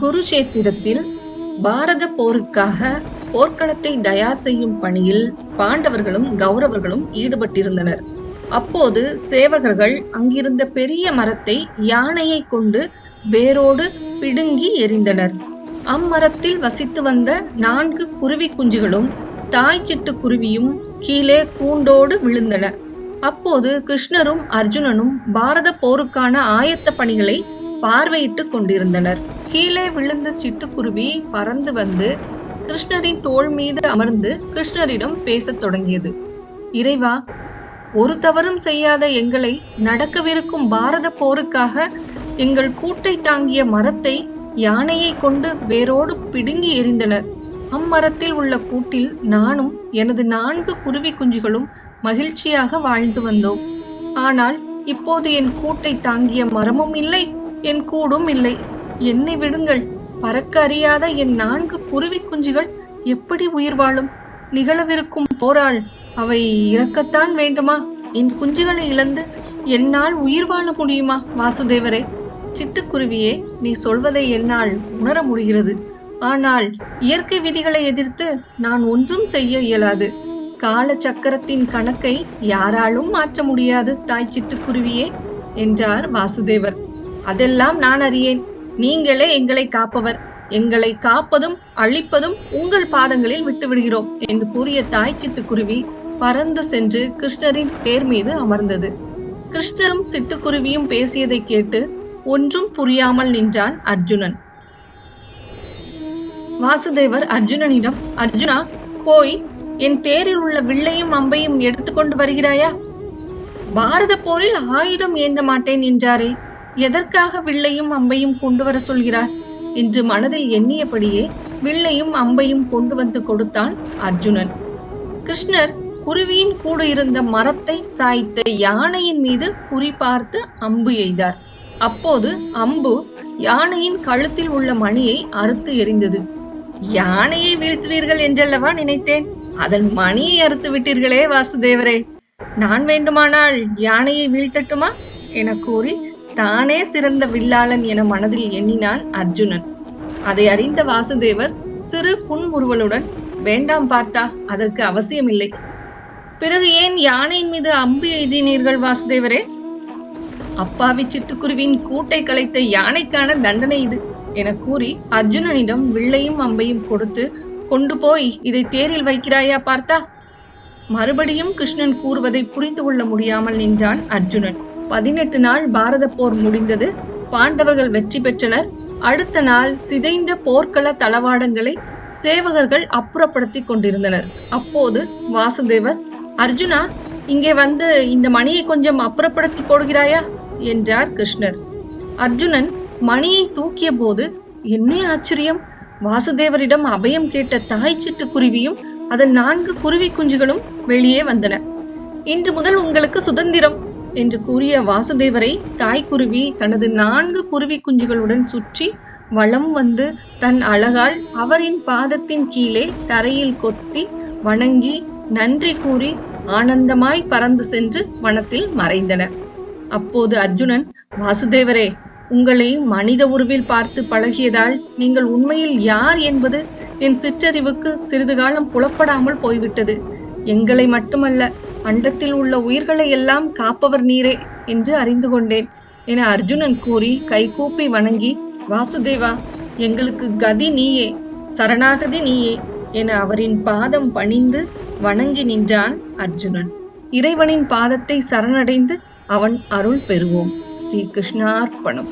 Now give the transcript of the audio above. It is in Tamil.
குருஷேத்திரத்தில் பாரத போருக்காக போர்க்களத்தை தயார் செய்யும் பணியில் பாண்டவர்களும் கௌரவர்களும் ஈடுபட்டிருந்தனர். அப்போது சேவகர்கள் அங்கிருந்த பெரிய மரத்தை யானையை கொண்டு வேரோடு பிடுங்கி எறிந்தனர். அம்மரத்தில் வசித்து வந்த நான்கு குருவி குஞ்சுகளும் தாய் சிட்டு குருவியும் கீழே கூண்டோடு விழுந்தன. அப்போது கிருஷ்ணரும் அர்ஜுனனும் பாரத போருக்கான ஆயத்த பணிகளை பார்வையிட்டு கொண்டிருந்தனர். கீழே விழுந்த சிட்டுக்குருவி பறந்து வந்து கிருஷ்ணரின் தோள் மீது அமர்ந்து கிருஷ்ணரிடம் பேசத் தொடங்கியது. இறைவா ஒரு தவறும் செய்யாத எங்களை நடக்கவிருக்கும் பாரத போருக்காக எங்கள் கூட்டை தாங்கிய மரத்தை யானையை கொண்டு வேரோடு பிடுங்கி எறிந்தனர் அம்மரத்தில் உள்ள கூட்டில் நானும் எனது நான்கு குருவி குஞ்சுகளும் மகிழ்ச்சியாக வாழ்ந்து வந்தோம். ஆனால் இப்போது என் கூட்டை தாங்கிய மரமும் இல்லை என் கூடும் இல்லை. என்னை விடுங்கள். பறக்க அறியாத என் நான்கு குருவி குஞ்சுகள் எப்படி உயிர் வாழும்? நிகழவிருக்கும் போரால் அவை இறக்கத்தான் வேண்டுமா? என் குஞ்சுகளை இழந்து என்னால் உயிர் வாழ முடியுமா வாசுதேவரே? சிட்டுக்குருவியே நீ சொல்வதை என்னால் உணர முடிகிறது. ஆனால் இயற்கை விதிகளை எதிர்த்து நான் ஒன்றும் செய்ய இயலாது. கால சக்கரத்தின் கணக்கை யாராலும் மாற்ற முடியாது தாய் சிட்டுக்குருவியே என்றார் வாசுதேவர். அதெல்லாம் நான் அறியேன். நீங்களே எங்களை காப்பவர். எங்களை காப்பதும் அழிப்பதும் உங்கள் பாதங்களில் விட்டுவிடுகிறோம் என்று கூறிய தாய் சிட்டுக்குருவி பறந்து சென்று கிருஷ்ணரின் தேர் மீது அமர்ந்தது. கிருஷ்ணரும் சிட்டுக்குருவியும் பேசியதை கேட்டு ஒன்றும் புரியாமல் நின்றான் அர்ஜுனன். வாசுதேவர் அர்ஜுனனிடம் அர்ஜுனா போய் என் தேரில் உள்ள வில்லையும் அம்பையும் எடுத்துக்கொண்டு வருகிறாயா? பாரத போரில் ஆயுதம் ஏந்த மாட்டேன் என்றாரே. எதற்காக வில்லையும் அம்பையும் கொண்டு வர சொல்கிறார்? என்று மனதில் எண்ணியபடியே வில்லையும் அம்பையும் கொண்டு வந்து கொடுத்தான் அர்ஜுனன். கிருஷ்ணர் குருவியின் கூட இருந்த மரத்தை சாய்த்த யானையின் மீது குறி பார்த்து அம்பு எய்தார். அப்போது அம்பு யானையின் கழுத்தில் உள்ள மணியை அறுத்து எறிந்தது. யானையை வீழ்த்துவீர்கள் என்றல்லவா நினைத்தேன்? அதன் மணியை அறுத்து விட்டீர்களே வாசுதேவரே. நான் வேண்டுமானால் யானையை வீழ்த்தட்டுமா? என கூறி தானே சிறந்த வில்லாளன் என மனதில் எண்ணினான் அர்ஜுனன். அதை அறிந்த வாசுதேவர் சிறு புன்முறுவலுடன் வேண்டாம் பார்த்தா அதற்கு அவசியமில்லை. பிறகு ஏன் யானையின் மீது அம்பு எய்தினீர்கள் வாசுதேவரே? அப்பாவி சிட்டுக்குருவின் கூட்டை கலைத்த யானைக்கான தண்டனை இது என கூறி அர்ஜுனனிடம் வில்லையும் அம்பையும் கொடுத்து கொண்டு போய் இதை தேரில் வைக்கிறாயா பார்த்தா? மறுபடியும் கிருஷ்ணன் கூறுவதை புரிந்து கொள்ள முடியாமல் நின்றான் அர்ஜுனன். பதினெட்டு நாள் பாரத போர் முடிந்தது. பாண்டவர்கள் வெற்றி பெற்றனர். அடுத்த நாள் சிதைந்த போர்க்கள தளவாடங்களை சேவகர்கள் அப்புறப்படுத்தி கொண்டிருந்தனர். அப்போது வாசுதேவர் அர்ஜுனா இங்கே வந்து இந்த மணியை கொஞ்சம் அப்புறப்படுத்தி போடுகிறாயா? என்றார் கிருஷ்ணர். அர்ஜுனன் மணியை தூக்கிய போது என்ன ஆச்சரியம்? வாசுதேவரிடம் அபயம் கேட்ட தாய் சிட்டு குருவியும் அதன் நான்கு குருவி குஞ்சுகளும் வெளியே வந்தன. இன்று முதல் உங்களுக்கு சுதந்திரம். என்று கூறிய வாசுதேவரை தாய்க்குருவி தனது நான்கு குருவி குஞ்சுகளுடன் சுற்றி வளம் வந்து தன் அழகால் அவரின் பாதத்தின் கீழே தரையில் கொத்தி வணங்கி நன்றி கூறி ஆனந்தமாய் பறந்து சென்று வனத்தில் மறைந்தன அப்போது அர்ஜுனன் வாசுதேவரே உங்களை மனித உருவில் பார்த்து பழகியதால் நீங்கள் உண்மையில் யார் என்பது என் சிற்றறிவுக்கு சிறிது காலம் புலப்படாமல் போய்விட்டது. எங்களை மட்டுமல்ல அண்டத்தில் உள்ள உயிர்களை எல்லாம் காப்பவர் நீரே என்று அறிந்து கொண்டேன் என அர்ஜுனன் கூறி கைகூப்பி வணங்கி வாசுதேவா எங்களுக்கு கதி நீயே சரணாகதி நீயே என அவரின் பாதம் பணிந்து வணங்கி நின்றான் அர்ஜுனன். இறைவனின் பாதத்தை சரணடைந்து அவன் அருள் பெறுவோம். ஸ்ரீ கிருஷ்ணார்ப்பணம்.